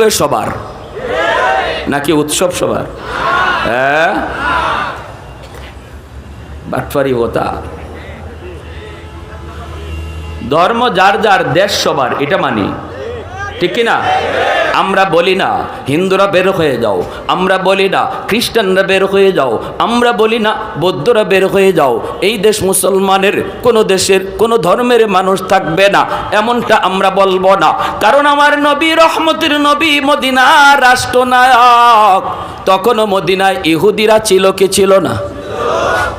সবার? নাকি উৎসব সবার? হ্যাঁ? বাটফারি হতা ধর্ম যার যার, দেশ সবার, এটা মানি। ঠিক কি না আমরা বলি না হিন্দুরা বের হয়ে যাও, আমরা বলি না খ্রিস্টানরা বের হয়ে যাও, আমরা বলি না বৌদ্ধরা বের হয়ে যাও। এই দেশ মুসলমানের, কোনো দেশের, কোনো ধর্মের মানুষ থাকবে না, এমনটা আমরা বলব না। কারণ আমার নবী রহমতের নবী মদিনা রাষ্ট্রনায়ক। তখনও মদিনায় ইহুদিরা ছিল কি ছিল না?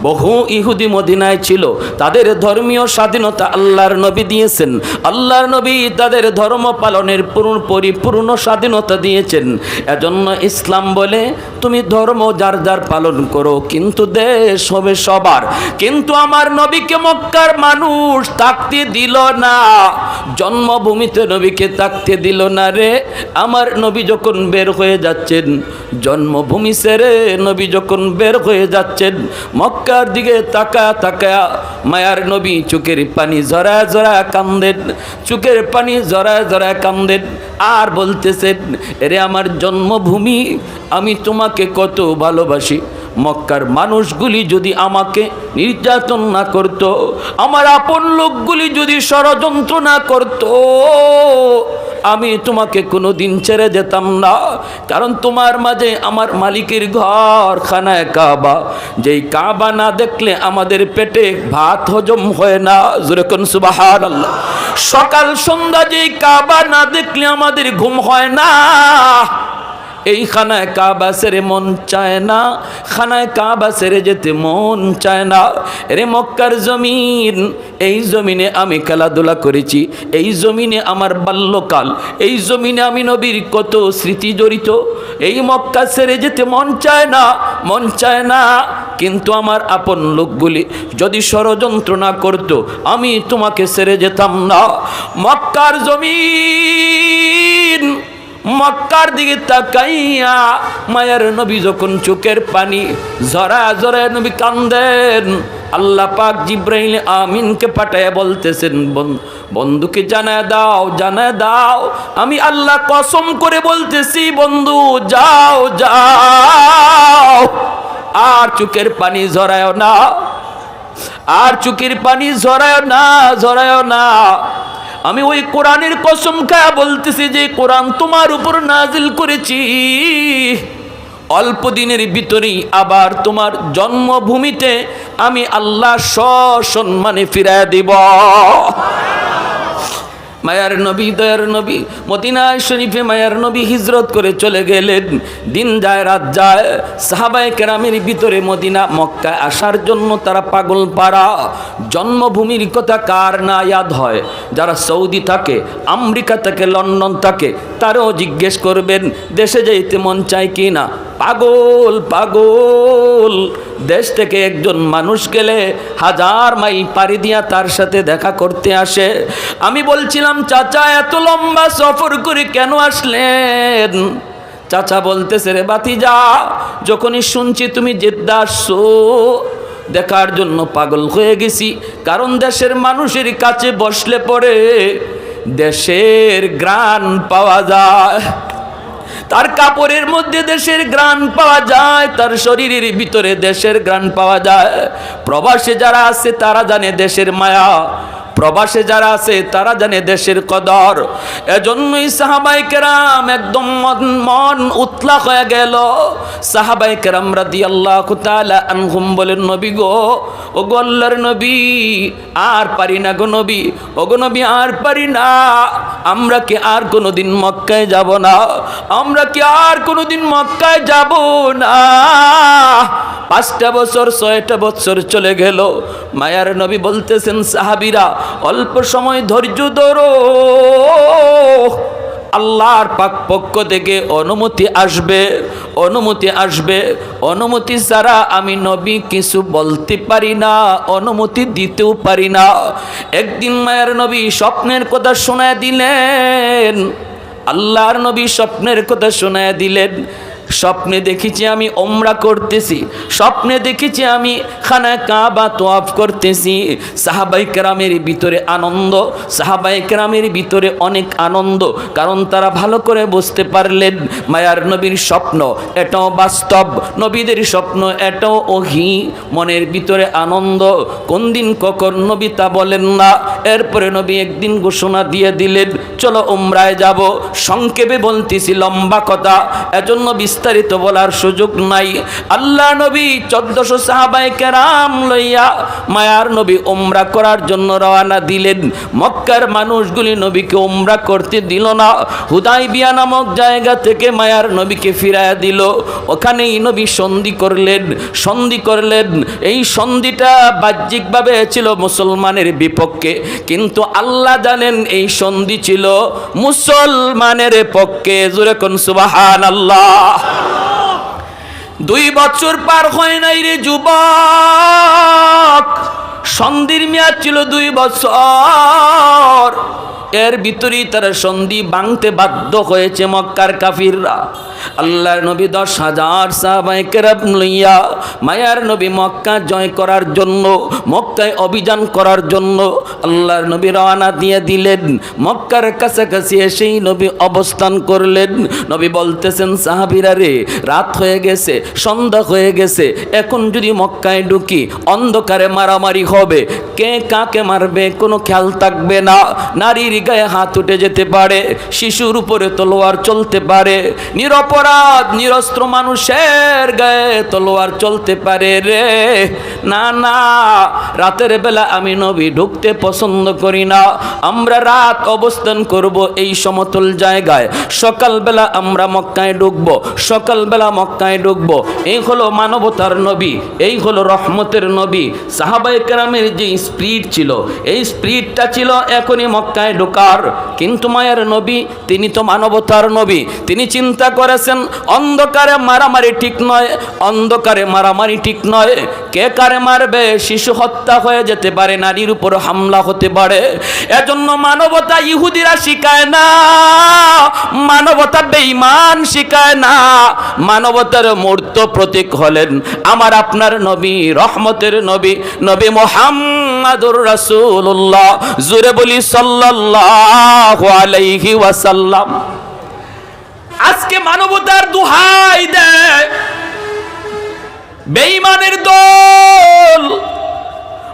বহু ইহুদি মদিনায় ছিল। তাদের ধর্মীয় স্বাধীনতা আল্লাহর নবী দিয়েছেন। আল্লাহর নবী তাদের ধর্ম পালনের পূর্ণ পরিপূর্ণ স্বাধীনতা দিয়েছেন। এজন্য ইসলাম বলে, তুমি ধর্ম যার যার পালন করো, কিন্তু দেশ হবে সবার। কিন্তু আমার নবীকে মক্কার মানুষ থাকতে দিল না। জন্মভূমিতে নবীকে থাকতে দিল না রে। আমার নবী যখন বের হয়ে যাচ্ছেন, জন্মভূমি সেরে নবী যখন বের হয়ে যাচ্ছেন মক্কার দিকে তাকা তাকা মায়ার নবী চোখের পানি জরা জরা কান্দেন। চোখের পানি জরা জরা কান্দেন। আর বলতেছেন, এরে আমার জন্মভূমি, আমি তোমাকে কত ভালোবাসি। মক্কার মানুষগুলি যদি আমাকে নির্যাতন না করত, আমার আপন লোকগুলি যদি ষড়যন্ত্র না করত, আমি তোমাকে কোনো দিন ছেড়ে যেতাম না। কারণ তোমার মাঝে আমার মালিকের ঘর, খানায় কাবা। যেই কাবা না দেখলে আমাদের পেটে ভাত হজম হয় না। যেরকম সুবাহার আল্লাহ সকাল সন্ধ্যা যেই কাবা না দেখলে আমাদের ঘুম হয় না। এই খানায় কাবা সেরে মন চায় না, খানায় কাবা সেরে যেতে মন চায় না। রে মক্কার জমিন, এই জমিনে আমি খেলাধুলা করেছি, এই জমিনে আমার বাল্যকাল, এই জমিনে আমি নবীর কত স্মৃতি জড়িত। এই মক্কা সেরে যেতে মন চায় না, মন চায় না, কিন্তু আমার আপন লোকগুলি যদি ষড়যন্ত্র না করতো, আমি তোমাকে সেরে যেতাম না। মক্কার জমিন মক্কার দিকে তাকাইয়া মায়ের নবী যখন চোখের পানি জরা জরা নবী কান্দেন, আল্লাহ পাক জিব্রাইল আমিনকে পাঠায় বলতেছেন, বন- বন্ধুকে জানায় দাও জানায় দাও, আমি আল্লাহ কসম করে বলতেছি, বন্ধু, যাও যাও। আর চোখের পানি জরায় না, আর চোখের পানি জরায় না জরায় না। আমি ওই কোরআনের কসম খায়া বলতেছি যে কোরআন তোমার উপর নাজিল করেছি। অল্প দিনের ভিতরেই আবার তোমার জন্মভূমিতে আমি আল্লাহ সসম্মানে ফিরায় দিব। মায়ার নবী, দয়ার নবী, মদিনায় শরীফে মায়ার নবী হিজরত করে চলে গেলেন। দিন যায়, রাত যায়, সাহাবায় কেরামের ভিতরে মদিনা, মক্কায় আসার জন্য তারা পাগল পাড়া। জন্মভূমির কথা কার না, ইয়াদ হয়? যারা সৌদি থাকে, আমেরিকা থাকে, লন্ডন থাকে তারাও জিজ্ঞেস করবেন, দেশে যেতে মন চায় কি না? পাগল পাগল। দেশ থেকে একজন মানুষ গেলে হাজার মাইল পাড়ি দিয়া তার সাথে দেখা করতে আসে। আমি বলছিলাম, চাচা, এত লম্বা সফর করে কেন আসলেন? চাচা বলতেছে, রে বাতি যা যখনই শুনছি তুমি জেদ্দা আসছো, দেখার জন্য পাগল হয়ে গেছি। কারণ দেশের মানুষের কাছে বসলে পরে দেশের গ্রান পাওয়া যায়। তার কাপড়ের মধ্যে দেশের গ্রান পাওয়া যায়, তার শরীরের ভিতরে দেশের গ্রান পাওয়া যায়। প্রবাসে যারা আছে তারা জানে দেশের মায়া। প্রবাসে যারা আছে, তারা জানে দেশের কদর। এজন্যই সাহাবাই কেরাম একদম মন উতলা হয়ে গেল। সাহাবাই কেরাম রাদি আল্লাহ আনহুম বলেন, নবী গো ও গোল্লার নবী, আর পারি না গো নবী ও গো নবী, আর পারি না। আমরা কি আর কোনো দিন মক্কায় যাব না? আমরা কি আর কোনো দিন মক্কায় যাব না? পাঁচটা বছর, ছয়টা বছর চলে গেল। মায়ার নবী বলতেছেন, সাহাবিরা, অল্প সময় ধৈর্য ধরো। আল্লাহর পাক পক্ষ থেকে অনুমতি আসবে অনুমতি আসবে, অনুমতি ছাড়া আমি নবী কিছু বলতে পারি না, অনুমতি দিতেও পারি না। একদিন মায়ের নবী স্বপ্নের কথা শোনায় দিলেন, আল্লাহর নবী স্বপ্নের কথা শোনায় দিলেন স্বপ্নে দেখেছি আমি ওমরা করতেছি। স্বপ্নে দেখেছি আমি খানা কাবা তোয়াফ করতেছি। সাহাবাই কেরামের ভিতরে আনন্দ, সাহাবাই কেরামের ভিতরে অনেক আনন্দ, কারণ তারা ভালো করে বুঝতে পারলেন মায়ার নবীর স্বপ্ন এটাও বাস্তব, নবীদের স্বপ্ন এটাও ওহি, মনের ভিতরে আনন্দ। কোন দিন কখন নবী তা বলেন না, এরপরে নবী একদিন ঘোষণা দিয়ে দিলেন, চলো ওমরায় যাব। সংক্ষেপে বলতেছি লম্বা কথা, এজন্য বিস্তারিত বলার সুযোগ নাই। আল্লাহ নবী চোদ্দশো সাহাবায় কেরাম লইয়া মায়ার নবী উমরা করার জন্য রওনা দিলেন। মক্কার মানুষগুলি নবীকে উমরা করতে দিল না। হুদাই বিয়া নামক জায়গা থেকে মায়ার নবীকে ফিরায়া দিল। ওখানেই নবী সন্ধি করলেন সন্ধি করলেন। এই সন্ধিটা বাহ্যিকভাবে ছিল মুসলমানের বিপক্ষে, কিন্তু আল্লাহ জানেন এই সন্ধি ছিল মুসলমানের পক্ষে। জোরে কোন সুবাহান আল্লাহ দুই বছর পার হয় নাই রে যুবক। সন্ধির মেয়াদ ছিল দুই বছর। এর ভিতরেই তারা সন্ধি ভাঙতে বাধ্য হয়েছে মক্কার কাফিররা। আল্লাহর নবী দশ হাজার সাহাবাই কেরাম লইয়া, মায়ার নবী মক্কা জয় করার জন্য, মক্কায় অভিযান করার জন্য আল্লাহর নবী রওনা দিয়ে দিলেন। মক্কার কাছাকাছি এসেই নবী অবস্থান করলেন। নবী বলতেছেন, সাহাবিরা রে, রাত হয়ে গেছে, সন্ধ্যা হয়ে গেছে, এখন যদি মক্কায় ঢুকি, অন্ধকারে মারামারি হবে। কে কাকে মারবে, কোনো খেয়াল থাকবে না। নারীর গায়ে হাত উঠে যেতে পারে, শিশুর উপরে তলোয়ার চলতে পারে। নিরপরাধ নিরস্ত্র মানুষের গায়ে তলোয়ার চলতে পারে রে। না না, রাতের বেলা আমি নবী ঢুকতে পছন্দ করি না। আমরা রাত অবস্থান করব এই সমতল জায়গায়। সকালবেলা আমরা মক্কায় ঢুকবো, সকালবেলা মক্কায় ঢুকবো। এই হলো মানবতার নবী, এই হলো রহমতের নবী। সাহাবাই কেরামের যে স্পিরিট ছিল, এই স্পিরিটটা ছিল এখনই মক্কায় ঢোকার। কিন্তু মায়ের নবী, তিনি তো মানবতার নবী। তিনি চিন্তা করেছেন অন্ধকারে মারামারি ঠিক নয়, অন্ধকারে মারামারি ঠিক নয়। কে কারে মারবে? শিশু হত্যা হয়ে যেতে পারে, নারীর উপর হামলা হতে পারে। এজন্য মানবতা ইহুদিরা শিখায় না, মানবতা বেঈমান শিখায় না। মানবতার মূর্ত প্রতীক হলেন আমার আপনার নবী, রহমতের নবী নবী মোহাম্মদুর রাসূলুল্লাহ। জুরে বলি, সাল্লাল্লাহু আলাইহি ওয়াসাল্লাম। আজকে মানবতার দুহাই দেয়। বেঈমানের দল।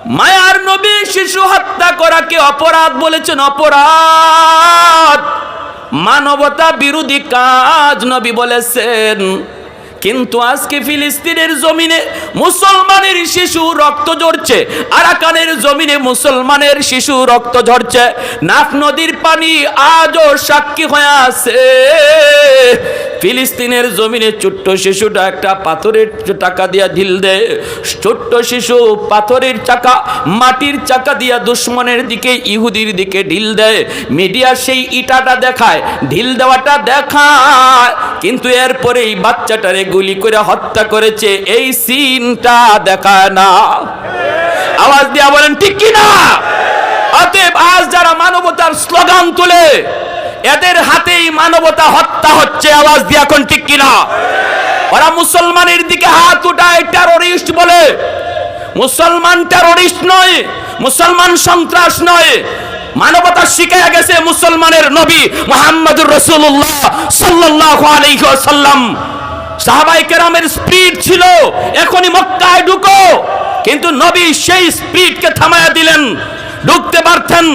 মায়ার নবী শিশু হত্যা করাকে অপরাধ বলেছেন, অপরাধ। মানবতা বিরোধী কাজ নবী বলেছেন। কিন্তু আজকে ফিলিস্তিনের জমিনে মুসলমানের শিশু রক্ত ঝরছে, আরাকানের জমিনে মুসলমানের শিশু রক্ত ঝরছে, নাফ নদীর পানি আজও সাক্ষী হয়ে আছে। ফিলিস্তিনের জমিনে ছোট্ট শিশুটা একটা পাথরের টাকা দিয়া ঢিল দেয়। ছোট্ট শিশু পাথরের চাকা, মাটির চাকা দিয়া দুশ্মনের দিকে, ইহুদির দিকে ঢিল দেয়। মিডিয়া সেই ইটাটা দেখায়, ঢিল দেওয়াটা দেখায়। কিন্তু এরপরে এই বাচ্চাটারে গুলি করে হত্যা করেছে। এই সিনটা দেখায় না। আওয়াজ দিয়া বলেন, ঠিক কিনা? অতএব আজ যারা মানবতার স্লোগান তোলে এদের হাতেই মানবতা হত্যা হচ্ছে, আওয়াজ দিয়ে এখন ঠিক কিনা? ওরা মুসলমানের দিকে হাত উঠায় টেরোরিস্ট বলে। মুসলমান টেরোরিস্ট নয়, মুসলমান সন্ত্রাস নয়। মানবতা শিখায় গেছে মুসলমানের নবী মোহাম্মদুর রসুল্লাহ সাল্লাহ আলাইসাল্লাম সাহাবাই কেরামের স্পিড ছিল, এখনই মক্কায় ঢুকো। কিন্তু নবী সেই স্পিডকে থামায়া দিলেন, ঢুকতে পারতেন।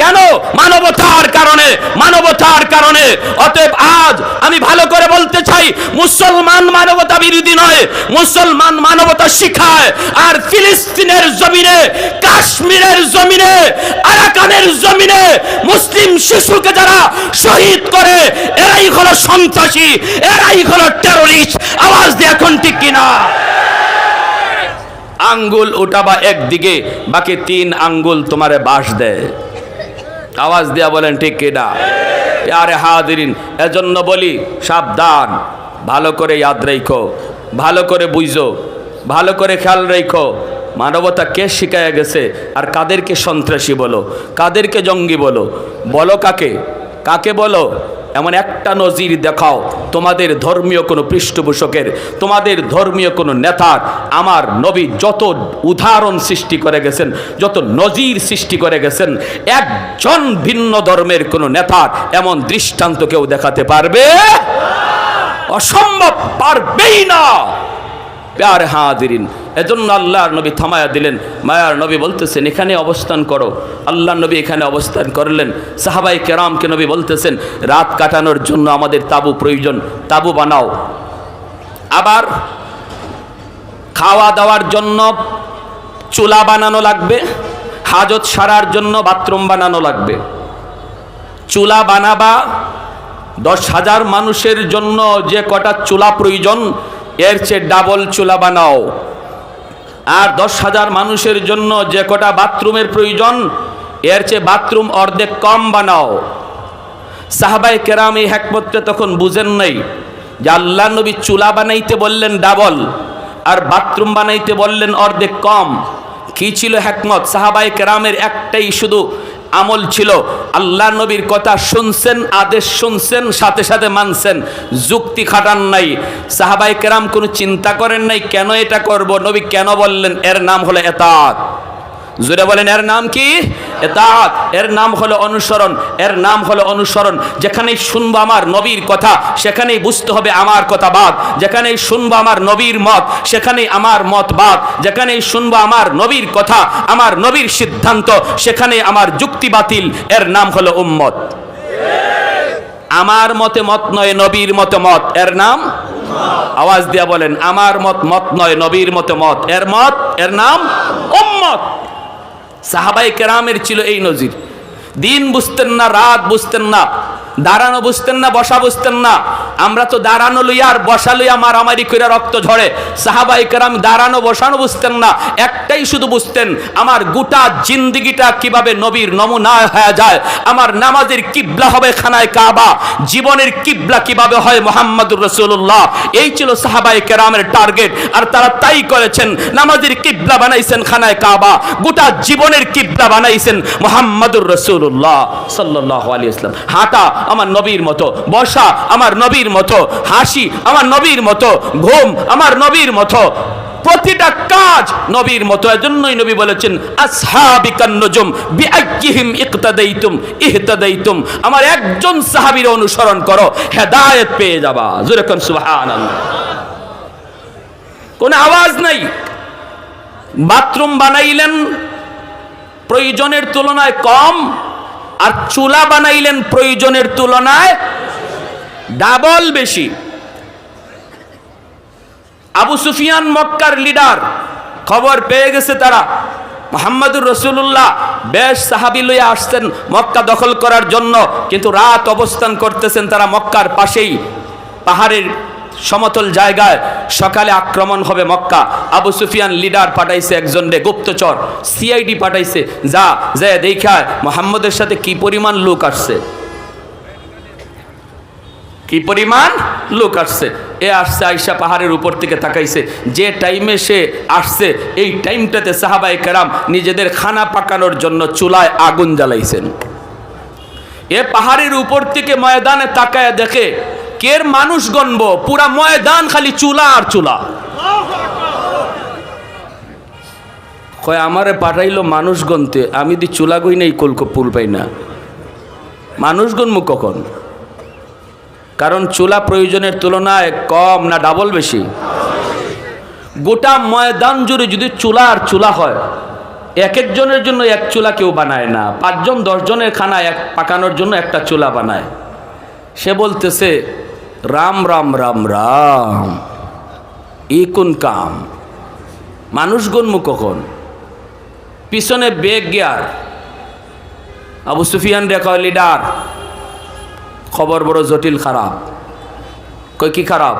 কেন? মানবতার কারণে মানবতার কারণে। অতএব আজ আমি ভালো করে বলতে চাই, মুসলমান মানবতা বিরোধী নয়, মুসলমান মানবতা শিখায়, আর ফিলিস্তিনের জমিনে, কাশ্মীরের জমিনে, আরাকানের জমিনে মুসলিম শিশুকে যারা শহীদ করে, এরাই হলো সন্ত্রাসী, এরাই হলো টেরোরিস্ট আওয়াজ দিয়ে এখন ঠিক কিনা? আঙ্গুল ওঠাবা একদিকে, বাকি তিন আঙ্গুল তোমারে বাস দেয়। আওয়াজ দেয়া বলেন, ঠিক কিনা আরে হাদিন এজন্য বলি, সাবধান। ভালো করে ইয়াদ রেখো, ভালো করে বুঝো, ভালো করে খেয়াল রেখো, মানবতা কে শিখাইয়া গেছে আর কাদেরকে সন্ত্রাসী বলো, কাদেরকে জঙ্গি বলো? বলো কাকে? কাকে বলো? এমন একটা নজির দেখাও, তোমাদের ধর্মীয় কোনো পৃষ্ঠপোষকের, তোমাদের ধর্মীয় কোনো নেতার, আমার নবী যত উদাহরণ সৃষ্টি করে গেছেন, যত নজির সৃষ্টি করে গেছেন, একজন ভিন্ন ধর্মের কোনো নেতার এমন দৃষ্টান্ত কেউ দেখাতে পারবে? অসম্ভব পারবেই না! প্যার হাদিরিন এজন্য আল্লাহর নবী থামায়া দিলেন। মায়ার নবী বলতেছেন, এখানে অবস্থান করো। আল্লাহ নবী এখানে অবস্থান করলেন। সাহাবাই কেরামকে নবী বলতেছেন, রাত কাটানোর জন্য আমাদের তাবু প্রয়োজন, তাবু বানাও। আবার খাওয়া দাওয়ার জন্য চুলা বানানো লাগবে, হাজত সারার জন্য বাথরুম বানানো লাগবে। চুলা বানাবা দশ হাজার মানুষের জন্য যে কটা চুলা প্রয়োজন এর চেয়ে ডাবল চুলা বানাও। আর দশ হাজার মানুষের জন্য যে কটা বাথরুমের প্রয়োজন, এর চেয়ে বাথরুম অর্ধেক কম বানাও। সাহাবাই কেরাম এই হ্যাকমতটা তখন বুঝেন নাই যে আল্লাহ নবী চুলা বানাইতে বললেন ডাবল আর বাথরুম বানাইতে বললেন অর্ধেক কম। কি ছিল হ্যাকমত? সাহাবাই কেরামের একটাই শুধু আমল ছিল। আল্লাহ নবীর কথা শুনছেন, আদেশ শুনছেন, সাথে সাথে মানছেন। যুক্তি খাটান নাই। সাহাবাই কেরাম কোনো চিন্তা করেন নাই, কেন এটা করব? নবী কেন বললেন, এর নাম হলো এতাত। জুড়ে বলেন, এর নাম কি? এতাত এর নাম হলো অনুসরণ, এর নাম হলো অনুসরণ। যেখানেই শুনব আমার নবীর কথা, সেখানেই বুঝতে হবে আমার কথা বাদ। যেখানেই শুনব আমার নবীর মত, সেখানেই আমার মত বাদ। যেখানেই শুনব আমার নবীর কথা, আমার নবীর সিদ্ধান্ত সেখানে আমার যুক্তি বাতিল, এর নাম হলো উম্মত। আমার মতে মত নয়, নবীর মতে মত। এর নাম? আওয়াজ দিয়া বলেন, আমার মত মত নয়, নবীর মতে মত। এর মত? এর নাম? উম্মত। সাহাবাই কেরামের ছিল এই নজির। দিন বুঝতেন না রাত বুঝতেন না। দাঁড়ানো বুঝতেন না, বসা বুঝতেন না। আমরা তো দাঁড়ানো লইয়া বসা লইয়া মারামারি করে রক্ত ঝরে। সাহাবাই কেরাম দাঁড়ানো, বসানো বুঝতেন না। একটাই শুধু বুঝতেন, আমার গোটা জিন্দিগিটা কীভাবে নবীর নমুনা হয়ে যায়। আমার নামাজের কিবলা হবে খানায় কাবা। জীবনের কিবলা কীভাবে হয় মোহাম্মদুর রসুল্লাহ এই ছিল সাহাবাই কেরামের টার্গেট। আর তারা তাই করেছেন, নামাজের কিবলা বানাইছেন খানায় কাবা। গোটা জীবনের কিবলা বানাইছেন মোহাম্মদুর রসুল্লাহ সাল্লাহ আলী ইসলাম হাঁটা আমার নবীর মতো বসা আমার নবীর মতো, হাসি আমার নবীর মতো, ঘুম আমার নবীর মতো, প্রতিটা কাজ নবীর মতো। এজন্যই নবী বলেছেন, আসহাবিকান নজুম বিআইহিম ইকতাদাইতুম ইহতাদাইতুম। আমার একজন সাহাবীর অনুসরণ করো, হেদায়েত পেয়ে যাবা। জোরে কোন সুবহানাল্লাহ। কোন আওয়াজ নাই। বাথরুম বানাইলেন, প্রয়োজনের তুলনায় কম। আর চুলা বানাইলেন প্রয়োজনের তুলনায় ডাবল বেশি। আবু সুফিয়ান মক্কার লিডার, খবর পেয়ে গেছে তারা। মোহাম্মদুর রসুল্লাহ বেশ সাহাবি লইয়া আসছেন মক্কা দখল করার জন্য, কিন্তু রাত অবস্থান করতেছেন তারা মক্কার পাশেই, পাহাড়ের সমতল জায়গায় সকালে আক্রমণ হবে মক্কা। আবু সুফিয়ান লিডার পাঠাইছে একজন রে, গুপ্তচর। সিআইডি পাঠাইছে, যা যা দেখায় মোহাম্মদের সাথে কি পরিমাণ লোক আসছে? কি পরিমাণ লোক আসছে? এ আসছে আইসা পাহাড়ের উপর থেকে তাকাইছে। যে টাইমে সে আসছে, এই টাইমটাতে সাহাবাই কেরাম নিজেদের খানা পাকানোর জন্য চুলায় আগুন জ্বালাইছেন। এ পাহাড়ের উপর থেকে ময়দানে তাকায় দেখে কের মানুষ গণব? পুরা ময়দান খালি চুলা আর চুলা। কয়, আমারে পাঠাইলো মানুষ গনতে আমি দি চুলা গই নাই, কলক পুল পাই না। মানুষ গনমু কখন? কারণ চুলা প্রয়োজনের তুলনায় কম না ডাবল বেশি। গোটা ময়দান জুড়ে যদি চুলা আর চুলা হয়, এক একজনের জন্য এক চুলা কেউ বানায় না। পাঁচজন, দশজনের খানা এক পাকানোর জন্য একটা চুলা বানায়। সে বলতেছে রাম রাম রাম রাম। ই কোন কাম? মানুষ গণমু কখন? পিছনে বেগ গিয়ার। আবু সুফিয়ান রেখা লিডার, খবর বড় জটিল, খারাপ। কয়, কি খারাপ?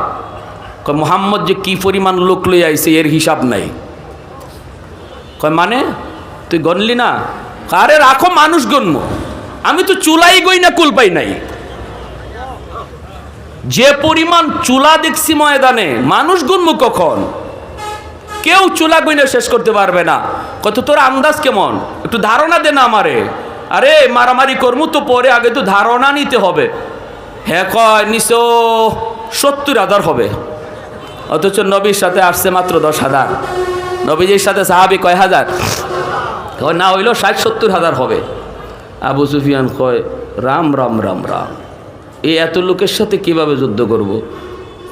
কয়, মোহাম্মদ যে কি পরিমাণ লোক লই আইছে, এর হিসাব নাই। কয় মানে? তুই গনলি না? আরে, রাখো, মানুষ গণ্য আমি তো চুলাই গই না কুল পাই নাই। যে পরিমাণ চুলা দেখছি ময়দানে, মানুষ গণ্য কখন? কেউ চুলা গইনা শেষ করতে পারবে না। কত তোর আন্দাজ কেমন? একটু ধারণা দে না আমারে। আরে, মারামারি কর্ম তো পরে আগে তো ধারণা নিতে হবে। হ্যাঁ কয় নিশ্চ সত্তর হাজার হবে। অথচ নবীর সাথে আসছে মাত্র দশ হাজার। নবীজির সাথে সাহাবি কয় হাজার? না হইলেও ষাট সত্তর হাজার হবে। আবু সুফিয়ান কয়, রাম রাম রাম রাম। এই এত লোকের সাথে কীভাবে যুদ্ধ করব।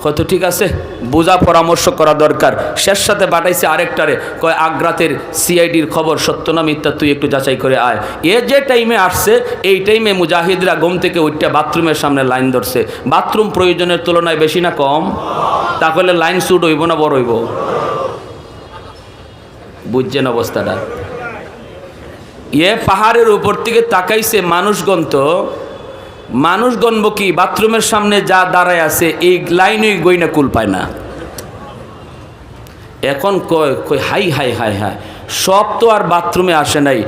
কত ঠিক আছে? বোঝা পরামর্শ করা দরকার। শেষ সাথে পাঠাইছে আরেকটারে। কয়, আগ্রাতের সিআইডির খবর সত্য না মিথ্যা? তুই একটু যাচাই করে আয়। এ যে টাইমে আসছে, এই টাইমে মুজাহিদরা ঘুম থেকে উঠতে বাথরুমের সামনে লাইন ধরছে। বাথরুম প্রয়োজনের তুলনায় বেশি না কম? তাহলে লাইন শুট হইব না বড় হইব? বুঝছেন অবস্থাটা? এ পাহাড়ের উপর থেকে তাকাইছে মানুষগণ তো মানুষ গণব কি বাথরুমের সামনে যা দাঁড়ায় আছে, এই লাইনই গইনা কুল পায় না। এখন কয় কই হাই হাই হাই হাই, সব তো আর বাথরুমে আসে নাই,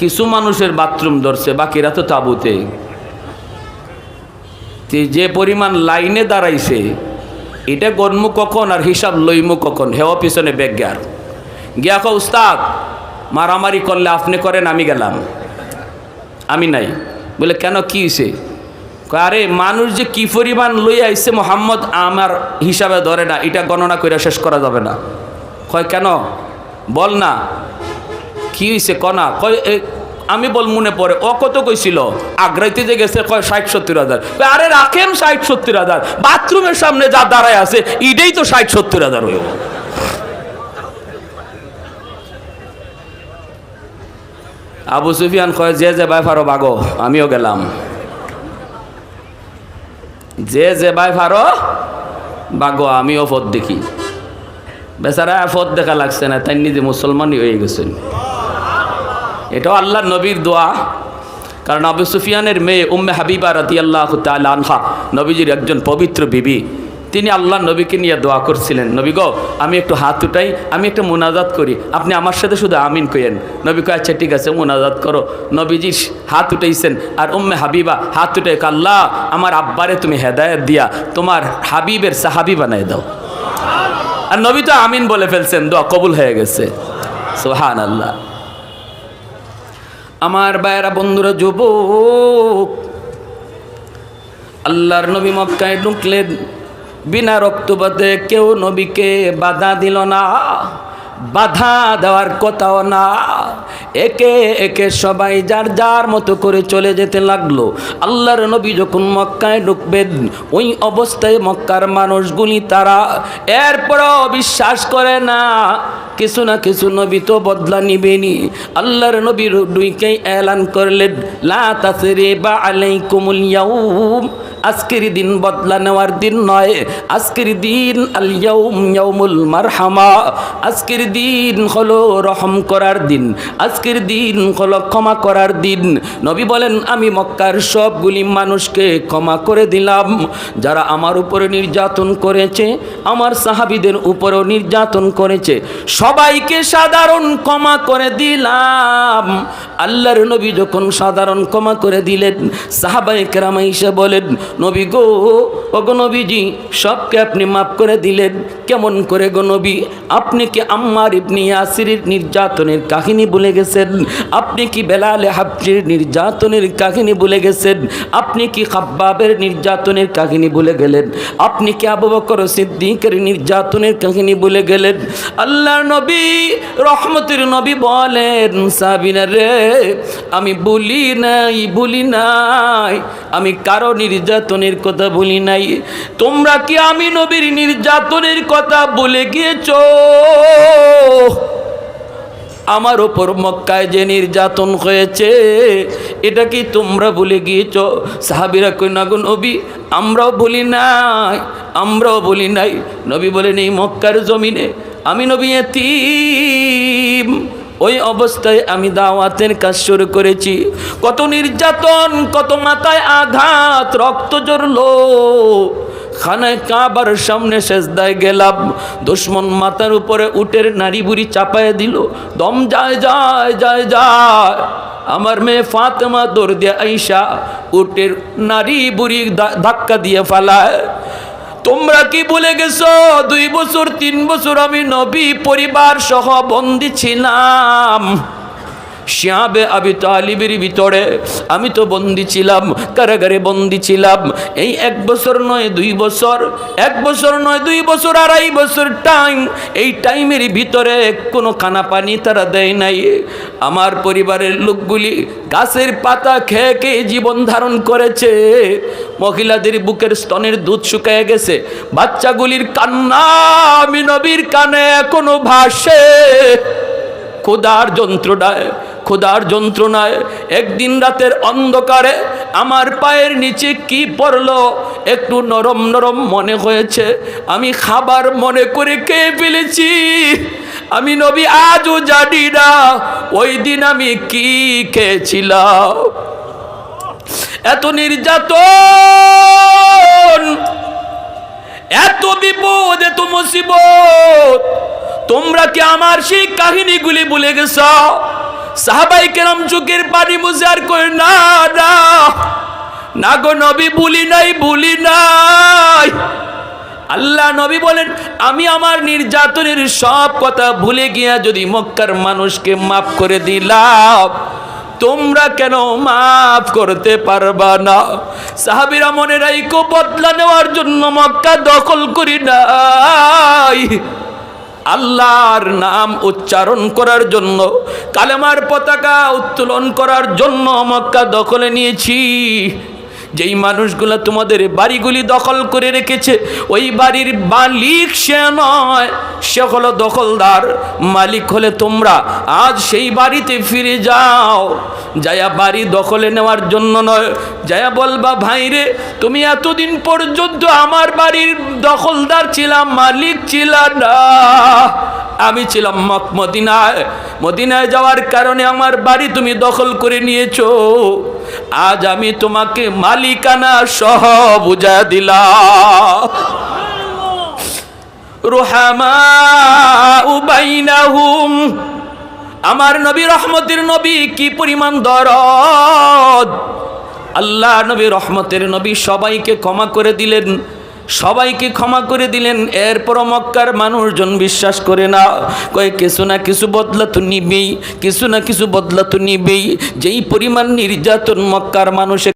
কিছু মানুষের বাথরুম ধরছে, বাকিরা তো তাবুতে। যে পরিমাণ লাইনে দাঁড়াইছে, এটা গণমু কখন আর হিসাব লইমু কখন? হেওয়া পিছনে বেজ্ঞার গিয়া। কো উস্তাদ, মারামারি করলে আপনি করেন, আমি গেলাম। আমি নাই। বলে, কেন, কি হয়েছে আরে মানুষ যে কি পরিমাণ লই আইছে মোহাম্মদ আমার হিসাবে ধরে না, এটা গণনা করে শেষ করা যাবে না। কয়, কেন? বল না। কি হয়েছে কনা কয় আমি বল মনে পড়ে, ও কত কইছিল? আগ্রাইতে যে গেছে, কয়, ষাট সত্তর হাজার। আরে রাখেন ষাট সত্তর হাজার। বাথরুমের সামনে যা দাঁড়ায় আছে এটাই তো ষাট সত্তর হাজার হইব। আবু সুফিয়ান কয়, যে যে ভাই ফারো বাগো আমিও গেলাম। যে যে ভাই ফারো বাগো, আমিও পথ দেখি। বেচারা পথ দেখা লাগছে না, তাই নিজে মুসলমানই হয়ে গেছেন। এটাও আল্লাহ নবীর দোয়া। কারণ আবু সুফিয়ানের মেয়ে উম্মে হাবিবা রাতি আল্লাহ আনহা, নবীজির একজন পবিত্র বিবি। তিনি আল্লাহ নবীকে নিয়ে দোয়া করছিলেন, নবী গো, আমি একটু হাত উঠাই, আমি একটু মোনাজাত করি, আপনি আমার সাথে শুধু আমিন কইেন নবী কয় আচ্ছা ঠিক আছে, মোনাজাত করো। নবীজি হাত উঠাইছেন, আর উম্মে হাবিবা, হাত উঠে আল্লাহ, আমার আব্বারে তুমি হেদায়ত দিয়া তোমার হাবিবের সাহাবি বানাই দাও। আর নবী তো আমিন বলে ফেলছেন, দোয়া কবুল হয়ে গেছে। সোহান আল্লাহ আমার বায়রা বন্ধুরা, যুবক, আল্লাহর নবী মক্কায় ঢুকলেন বিনা রক্তপাতে কেউ নবীকে বাধা দিল না, বাধা দেওয়ার কথাও না। একে একে সবাই যার যার মতো করে চলে যেতে লাগল। আল্লাহর নবী যখন মক্কায় ঢুকবেন, ওই অবস্থায় মক্কার মানুষগুলি তারা এরপরও বিশ্বাস করে না। কিছু না কিছু নবী তো বদলা নিবেনি আল্লাহর নবীর দুইকেই এলান করলেন, লা তাসরে বা আলাইকুমুল ইয়াউম। আজকের দিন বদলা নেওয়ার দিন নয়। আজকের দিন আল ইয়াউম ইয়াউমুল মারহামা। আজকের দিন হলো রহম করার দিন। আজকের দিন হলো ক্ষমা করার দিন। নবী বলেন, আমি মক্কার সবগুলি মানুষকে ক্ষমা করে দিলাম। যারা আমার উপরে নির্যাতন করেছে, আমার সাহাবিদের উপরেও নির্যাতন করেছে, সবাইকে সাধারণ ক্ষমা করে দিলাম। আল্লাহর নবী যখন সাধারণ ক্ষমা করে দিলেন সাহাবাই কেরামা এসে বলেন নবী গো, ওগো নবীজি, সবকে আপনি মাফ করে দিলেন। কেমন করে গো আপনি কি আম্মার ইবনি ইয়াসিরের নির্যাতনের কাহিনী ভুলে গেছেন? আপনি কি বেলালে হাফজির নির্যাতনের কাহিনী ভুলে গেছেন? আপনি কি খাব্বাবের নির্যাতনের কাহিনী ভুলে গেলেন? আপনি কি আবু বকর সিদ্দিকের নির্যাতনের কাহিনী ভুলে গেলেন? আল্লাহ নবী, রহমতের নবী বলেন, সাবিনা রে, আমি বলি নাই বলি নাই। আমি কারও নির্যাতনের কথা বলি নাই। তোমরা কি আমি নবীর নির্যাতনের কথা বলে গিয়েছ? আমার ওপর মক্কায় যে নির্যাতন হয়েছে, এটা কি তোমরা ভুলে গিয়েছ? সাহাবিরা কই না গো নবী, আমরাও বলি নাই, আমরাও বলি নাই। নবী বলেন, এই মক্কার জমিনে আমি নবী এতিম। ওই অবস্থায় আমি দাওয়াতের কাজ শুরু করেছি। কত নির্যাতন, কত মাথায় আঘাত, রক্ত জড়লো খানায় কাবার সামনে সেজদায় গেলাম। দুশ্মন মাথার উপরে উটের নারী বুড়ি চাপায় দিল। দম যায় যায় যায় যায়। আমার মেয়ে ফাতেমা দৌড় দিয়ে আইসা উটের নারী বুড়ি ধাক্কা দিয়ে ফালায়। তোমরা কি বলে গেছো? দুই বছর তিন বছর আমি নবী পরিবার সহ বন্দী ছিলাম। শিয়াবে আবি তালিবের ভিতরে আমি তো বন্দি ছিলাম, কারাগারে বন্দি ছিলাম। এই এক বছর নয়, দুই বছর। এক বছর নয়, দুই বছর, আড়াই বছর টাইম এই টাইমের ভিতরে কোনো খানা পানি তারা দেয় নাই। আমার পরিবারের লোকগুলি গাছের পাতা খেয়ে খেয়ে জীবন ধারণ করেছে। মহিলাদের বুকের স্তনের দুধ শুকায় গেছে। বাচ্চাগুলির কান্না আমি নবীর কানে এখনও ভাসে। খোদার যন্ত্রণায় খোদার যন্ত্রণায় একদিন রাতের অন্ধকারে আমার পায়ের নিচে কি পড়ল? একটু নরম নরম মনে হয়েছে। আমি খাবার মনে করে খেয়ে ফেলেছি। আমি নবী, আজও জানি না ওই দিন আমি কি খেয়েছিলাম। এত নির্যাতন, এত বিপদ, এত মুসিবত। তোমরা কি আমার সেই কাহিনীগুলি ভুলে গেছ? সাহাবাই কেরাম চোখের পানি মুছে আর কই না না না গো নবী ভুলি নাই ভুলি নাই। আল্লাহ নবী বলেন, আমি আমার নির্যাতনের সব কথা ভুলে গিয়া যদি মক্কার মানুষকে মাফ করে দিলাম, তোমরা কেন মাফ করতে পারবা না? সাহাবিরা মনে রাইকো বদলা নেওয়ার জন্য মক্কা দখল করি নাই। আল্লাহর নাম উচ্চারণ করার জন্য কালেমার পতাকা উত্তোলন করার জন্য মক্কা দখলে নিয়েছি। যেই মানুষগুলো তোমাদের বাড়িগুলি দখল করে রেখেছে, ওই বাড়ির মালিক সে নয়, সে হলো দখলদার। মালিক হলে তোমরা আজ সেই বাড়িতে ফিরে যাও। যায়া বাড়ি দখলে নেওয়ার জন্য নয়, যায়া বলবা ভাইরে তুমি এতদিন পর্যন্ত আমার বাড়ির দখলদার ছিলাম মালিক ছিলাম না। আমি ছিলাম মদিনায় মদিনায় যাওয়ার কারণে আমার বাড়ি তুমি দখল করে নিয়েছো। আজ আমি তোমাকে মালিকানা সহ বুঝা দিলাম। রুহামা উবাইনাহুম আমার নবী রহমতের নবী কি পরিমাণ দরদ। আল্লাহ নবী রহমতের নবী সবাইকে ক্ষমা করে দিলেন। সবাইকে ক্ষমা করে দিলেন। এরপর মক্কার মানুষজন বিশ্বাস করে না। কয়ে, কিছু না কিছু বদলা তো নিবেই, কিছু না কিছু বদলা তো নিবেই। যেই পরিমাণ নির্যাতন মক্কার মানুষে